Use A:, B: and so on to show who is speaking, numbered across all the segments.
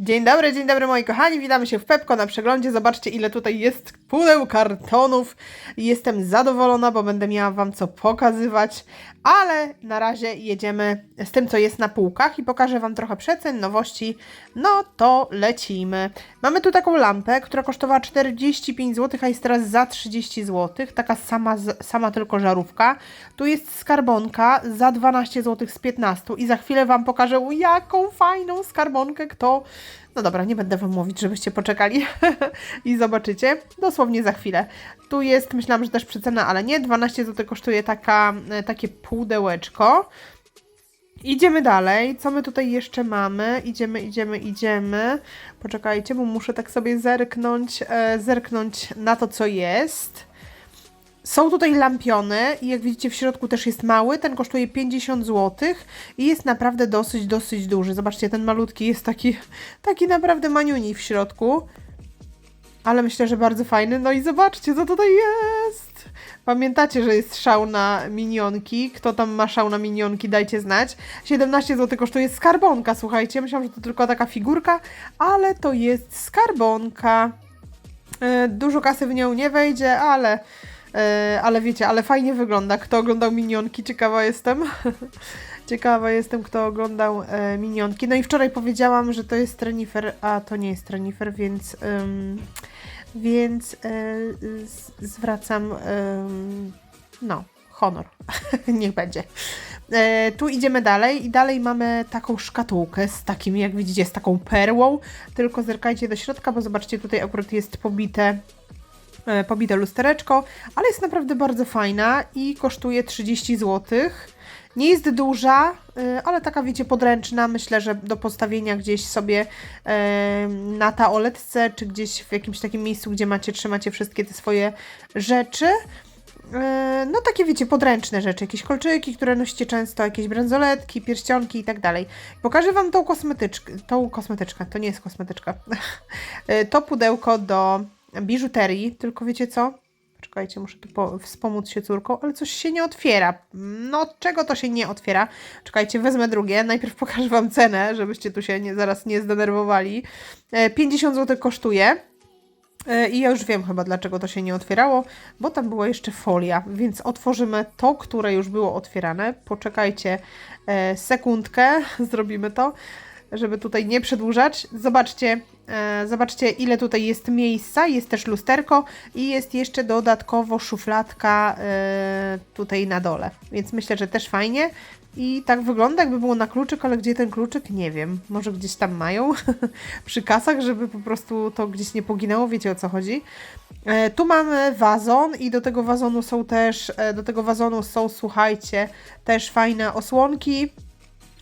A: Dzień dobry, dzień dobry moi kochani, witamy się w Pepko na przeglądzie. Zobaczcie ile tutaj jest pudeł kartonów. Jestem zadowolona, bo będę miała Wam co pokazywać, ale na razie jedziemy z tym co jest na półkach i pokażę Wam trochę przecen, nowości. No to lecimy. Mamy tu taką lampę, która kosztowała 45 zł, a jest teraz za 30 zł. Taka sama, sama tylko żarówka. Tu jest skarbonka za 12 zł z 15 i za chwilę Wam pokażę jaką fajną skarbonkę kto... No dobra, nie będę Wam mówić, żebyście poczekali i zobaczycie. Dosłownie za chwilę. Tu jest, myślałam, że też przecena, ale nie. 12 zł kosztuje taka, e, takie pudełeczko. Idziemy dalej. Co my tutaj jeszcze mamy? Idziemy, idziemy, idziemy. Poczekajcie, bo muszę tak sobie zerknąć, e, zerknąć na to, co jest. Są tutaj lampiony i jak widzicie w środku też jest mały, ten kosztuje 50 zł i jest naprawdę dosyć, dosyć duży. Zobaczcie, ten malutki jest taki, taki naprawdę maniuni w środku, ale myślę, że bardzo fajny. No i zobaczcie, co tutaj jest! Pamiętacie, że jest szał na minionki? Kto tam ma szał na minionki, dajcie znać. 17 zł kosztuje skarbonka, słuchajcie. Myślałam, że to tylko taka figurka, ale to jest skarbonka. E, Dużo kasy w nią nie wejdzie, ale, ale wiecie, ale fajnie wygląda. Kto oglądał minionki, ciekawa jestem. Ciekawa jestem, kto oglądał e, minionki. No i wczoraj powiedziałam, że to jest Trenifer, a to nie jest Trenifer, więc, więc e, zwracam no, honor. Niech będzie. E, tu idziemy dalej i dalej mamy taką szkatułkę z takim, jak widzicie, z taką perłą. Tylko zerkajcie do środka, bo zobaczcie, tutaj akurat jest pobite e, pobite lustereczko, ale jest naprawdę bardzo fajna i kosztuje 30 zł. Nie jest duża, y, ale taka wiecie podręczna, myślę, że do postawienia gdzieś sobie e, na taoletce, czy gdzieś w jakimś takim miejscu, gdzie macie, trzymacie wszystkie te swoje rzeczy. E, No takie wiecie, podręczne rzeczy, jakieś kolczyki, które nosicie często, jakieś bransoletki, pierścionki i tak dalej. Pokażę Wam tą kosmetyczkę, tą kosmetyczkę, to nie jest kosmetyczka, E, to pudełko do biżuterii, tylko wiecie co? Czekajcie, muszę tu po- wspomóc się córką, ale coś się nie otwiera. No, czego to się nie otwiera? Czekajcie, wezmę drugie. Najpierw pokażę Wam cenę, żebyście tu się nie, zaraz nie zdenerwowali. E, 50 zł kosztuje. E, I ja już wiem chyba, dlaczego to się nie otwierało, bo tam była jeszcze folia, więc otworzymy to, które już było otwierane. Poczekajcie e, sekundkę, zrobimy to, żeby tutaj nie przedłużać. Zobaczcie, e, zobaczcie ile tutaj jest miejsca, jest też lusterko i jest jeszcze dodatkowo szufladka e, tutaj na dole, więc myślę, że też fajnie. I tak wygląda, jakby było na kluczyk, ale gdzie ten kluczyk? Nie wiem. Może gdzieś tam mają przy kasach, żeby po prostu to gdzieś nie poginęło. Wiecie o co chodzi. E, tu mamy wazon i do tego wazonu są też, do tego wazonu są, słuchajcie, też fajne osłonki.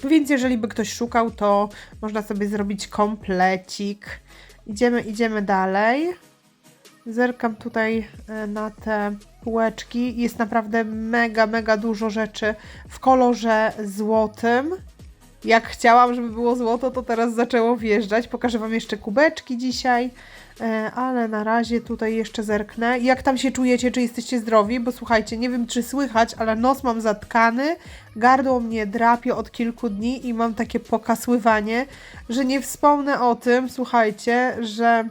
A: Więc jeżeli by ktoś szukał, to można sobie zrobić komplecik. Idziemy, idziemy dalej. Zerkam tutaj e, na te półeczki. Jest naprawdę mega, mega dużo rzeczy w kolorze złotym. Jak chciałam, żeby było złoto, to teraz zaczęło wjeżdżać. Pokażę Wam jeszcze kubeczki dzisiaj, ale na razie tutaj jeszcze zerknę. Jak tam się czujecie, czy jesteście zdrowi? Bo słuchajcie, nie wiem czy słychać, ale nos mam zatkany, gardło mnie drapie od kilku dni i mam takie pokasływanie, że nie wspomnę o tym, słuchajcie, że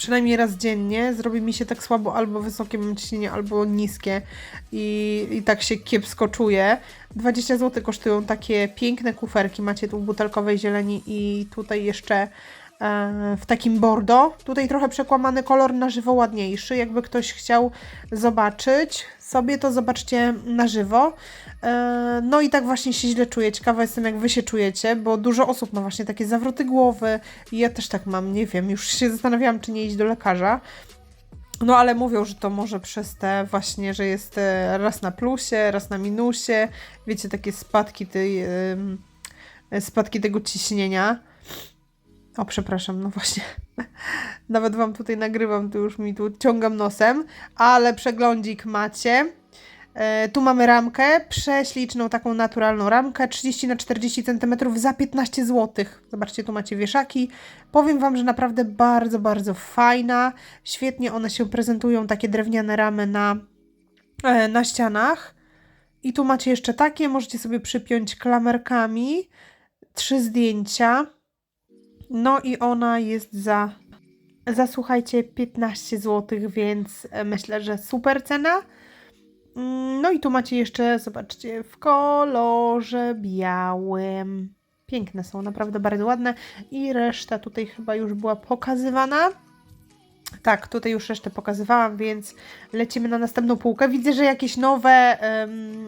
A: przynajmniej raz dziennie zrobi mi się tak słabo, albo wysokie mam ciśnienie, albo niskie i, i tak się kiepsko czuję. 20 zł kosztują takie piękne kuferki, macie tu butelkowej zieleni i tutaj jeszcze e, w takim bordo. Tutaj trochę przekłamany kolor na żywo ładniejszy, jakby ktoś chciał zobaczyć sobie, to zobaczcie na żywo. E, No i tak właśnie się źle czuję. Ciekawa jestem, jak wy się czujecie, bo dużo osób ma właśnie takie zawroty głowy. Ja też tak mam, nie wiem, już się zastanawiałam, czy nie iść do lekarza. No ale mówią, że to może przez te właśnie, że jest e, raz na plusie, raz na minusie. Wiecie, takie spadki tej, spadki tego ciśnienia. O, przepraszam, no właśnie. Nawet wam tutaj nagrywam, to już mi tu ciągam nosem, ale przeglądzik macie. E, tu mamy ramkę, prześliczną taką naturalną ramkę, 30 na 40 cm za 15 zł. Zobaczcie, tu macie wieszaki. Powiem Wam, że naprawdę bardzo, bardzo fajna. Świetnie one się prezentują, takie drewniane ramy na, e, na ścianach. I tu macie jeszcze takie, możecie sobie przypiąć klamerkami. Trzy zdjęcia. No i ona jest za, za słuchajcie, 15 zł, więc e, myślę, że super cena. Mm, No i tu macie jeszcze, zobaczcie, w kolorze białym. Piękne są, naprawdę bardzo ładne. I reszta tutaj chyba już była pokazywana. Tak, tutaj już resztę pokazywałam, więc lecimy na następną półkę. Widzę, że jakieś nowe,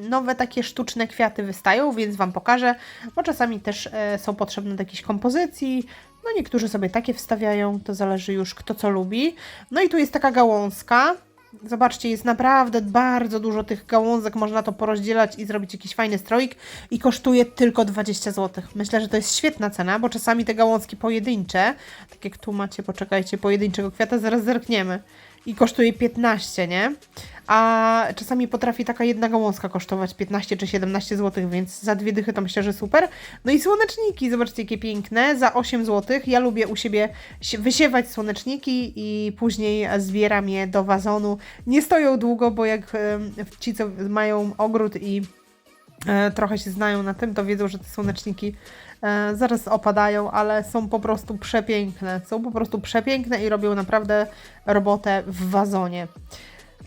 A: nowe takie sztuczne kwiaty wystają, więc Wam pokażę, bo czasami też e, są potrzebne do jakiejś kompozycji. No niektórzy sobie takie wstawiają, to zależy już kto co lubi. No i tu jest taka gałązka. Zobaczcie, jest naprawdę bardzo dużo tych gałązek, można to porozdzielać i zrobić jakiś fajny stroik i kosztuje tylko 20 zł. Myślę, że to jest świetna cena, bo czasami te gałązki pojedyncze, tak jak tu macie, poczekajcie, pojedynczego kwiata, zaraz zerkniemy i kosztuje 15, nie? A czasami potrafi taka jedna gałązka kosztować 15 czy 17 zł, więc za dwie dychy to myślę, że super. No i słoneczniki, zobaczcie jakie piękne, za 8 zł. Ja lubię u siebie sie- wysiewać słoneczniki i później zbieram je do wazonu. Nie stoją długo, bo jak ci, co mają ogród i e, trochę się znają na tym, to wiedzą, że te słoneczniki e, zaraz opadają, ale są po prostu przepiękne. Są po prostu przepiękne i robią naprawdę robotę w wazonie.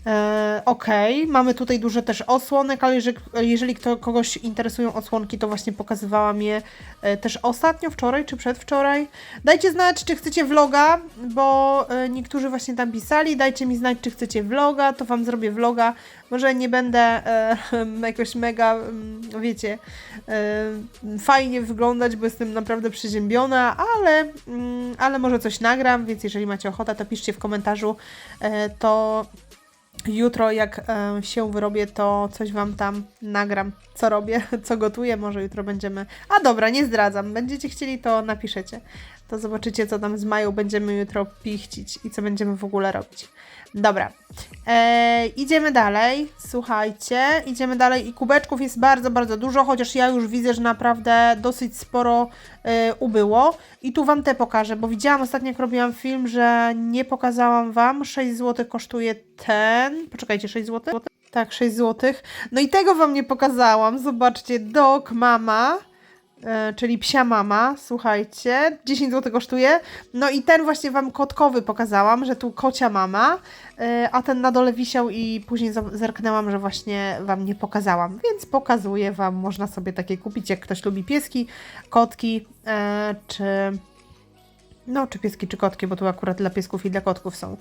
A: E, Okej, mamy tutaj dużo też osłonek, ale jeżeli, jeżeli kto, kogoś interesują osłonki, to właśnie pokazywałam je e, też ostatnio, wczoraj czy przedwczoraj. Dajcie znać, czy chcecie vloga, bo e, niektórzy właśnie tam pisali. Dajcie mi znać, czy chcecie vloga, to Wam zrobię vloga. Może nie będę e, jakoś mega, mm, wiecie, e, fajnie wyglądać, bo jestem naprawdę przeziębiona, ale, mm, ale może coś nagram, więc jeżeli macie ochotę, to piszcie w komentarzu, e, to jutro jak e, się wyrobię, to coś Wam tam nagram, co robię, co gotuję, może jutro będziemy... A dobra, nie zdradzam, będziecie chcieli, to napiszecie. To zobaczycie, co tam z Mają będziemy jutro pichcić i co będziemy w ogóle robić. Dobra, e, idziemy dalej, słuchajcie, idziemy dalej i kubeczków jest bardzo, bardzo dużo, chociaż ja już widzę, że naprawdę dosyć sporo e, ubyło. I tu Wam te pokażę, bo widziałam ostatnio, jak robiłam film, że nie pokazałam Wam. 6 zł kosztuje ten. Poczekajcie, 6 zł? Tak, 6 zł. No i tego Wam nie pokazałam. Zobaczcie, Dog Mama. E, Czyli psia mama, słuchajcie, 10 zł kosztuje. No i ten właśnie Wam kotkowy pokazałam, że tu kocia mama, e, a ten na dole wisiał i później zerknęłam, że właśnie Wam nie pokazałam, więc pokazuję Wam, można sobie takie kupić, jak ktoś lubi pieski, kotki, e, czy no, czy pieski, czy kotki, bo tu akurat dla piesków i dla kotków są.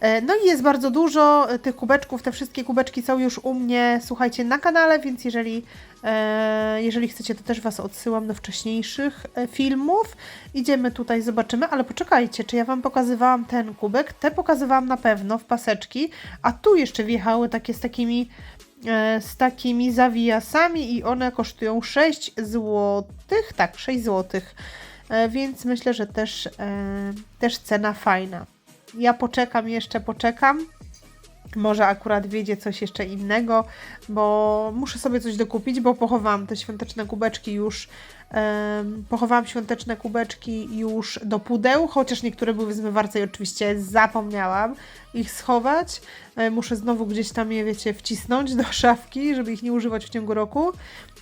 A: E, No i jest bardzo dużo e, tych kubeczków. Te wszystkie kubeczki są już u mnie, słuchajcie, na kanale, więc jeżeli, e, jeżeli chcecie, to też Was odsyłam do wcześniejszych filmów. Idziemy tutaj, zobaczymy, ale poczekajcie, czy ja Wam pokazywałam ten kubek? Te pokazywałam na pewno w paseczki, a tu jeszcze wjechały takie z takimi z takimi zawijasami i one kosztują 6 zł. Tak, 6 zł. E, Więc myślę, że też, e, też cena fajna. Ja poczekam jeszcze, poczekam. Może akurat wiedzie coś jeszcze innego, bo muszę sobie coś dokupić, bo pochowałam te świąteczne kubeczki już. em, pochowałam świąteczne kubeczki już do pudeł, chociaż niektóre były w zmywarce i oczywiście zapomniałam ich schować. E, muszę znowu gdzieś tam je, wiecie, wcisnąć do szafki, żeby ich nie używać w ciągu roku.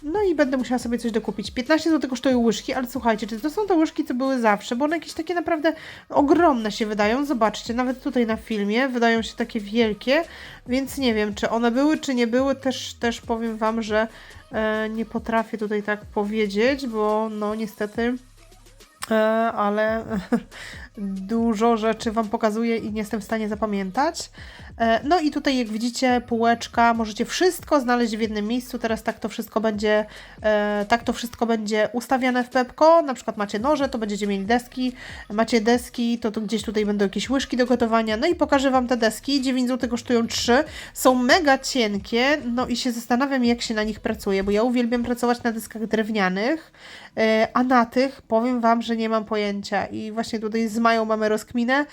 A: No i będę musiała sobie coś dokupić. 15 zł kosztują łyżki, ale słuchajcie, czy to są te łyżki, co były zawsze? Bo one jakieś takie naprawdę ogromne się wydają. Zobaczcie, nawet tutaj na filmie wydają się takie wielkie, więc nie wiem, czy one były, czy nie były. Też, też powiem Wam, że e, nie potrafię tutaj tak powiedzieć, bo no niestety E, ale dużo rzeczy Wam pokazuję i nie jestem w stanie zapamiętać. E, No i tutaj, jak widzicie, półeczka, możecie wszystko znaleźć w jednym miejscu. Teraz tak to wszystko będzie, e, tak to wszystko będzie ustawiane w Pepko. Na przykład macie noże, to będziecie mieli deski, macie deski, to gdzieś tutaj będą jakieś łyżki do gotowania. No i pokażę Wam te deski. 9 zł kosztują 3. Są mega cienkie, no i się zastanawiam, jak się na nich pracuje, bo ja uwielbiam pracować na deskach drewnianych, e, a na tych powiem Wam, że nie mam pojęcia. I właśnie tutaj z Mają mamy rozkminę,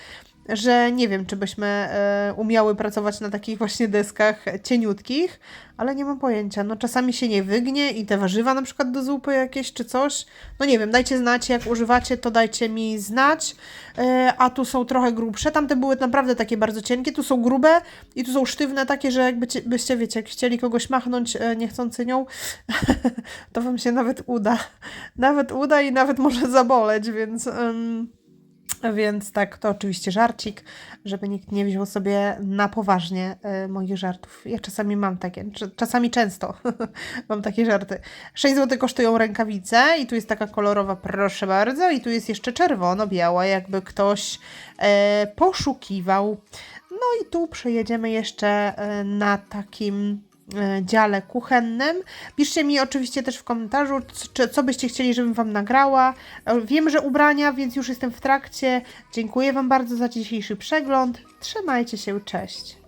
A: że nie wiem, czy byśmy e, umiały pracować na takich właśnie deskach cieniutkich, ale nie mam pojęcia. No czasami się nie wygnie i te warzywa na przykład do zupy jakieś czy coś. No nie wiem, dajcie znać, jak używacie, to dajcie mi znać. E, a tu są trochę grubsze, tamte były naprawdę takie bardzo cienkie, tu są grube i tu są sztywne takie, że jakby ci- byście, wiecie, jak chcieli kogoś machnąć e, niechcący nią, to wam się nawet uda. Nawet uda i nawet może zaboleć, więc... więc tak, to oczywiście żarcik, żeby nikt nie wziął sobie na poważnie e, moich żartów. Ja czasami mam takie, cz- czasami często mam takie żarty. 6 zł kosztują rękawice i tu jest taka kolorowa, proszę bardzo, i tu jest jeszcze czerwono-biała, jakby ktoś e, poszukiwał. No i tu przejedziemy jeszcze e, na takim dziale kuchennym. Piszcie mi oczywiście też w komentarzu, czy, co byście chcieli, żebym Wam nagrała. E, Wiem, że ubrania, więc już jestem w trakcie. Dziękuję Wam bardzo za dzisiejszy przegląd. Trzymajcie się, cześć.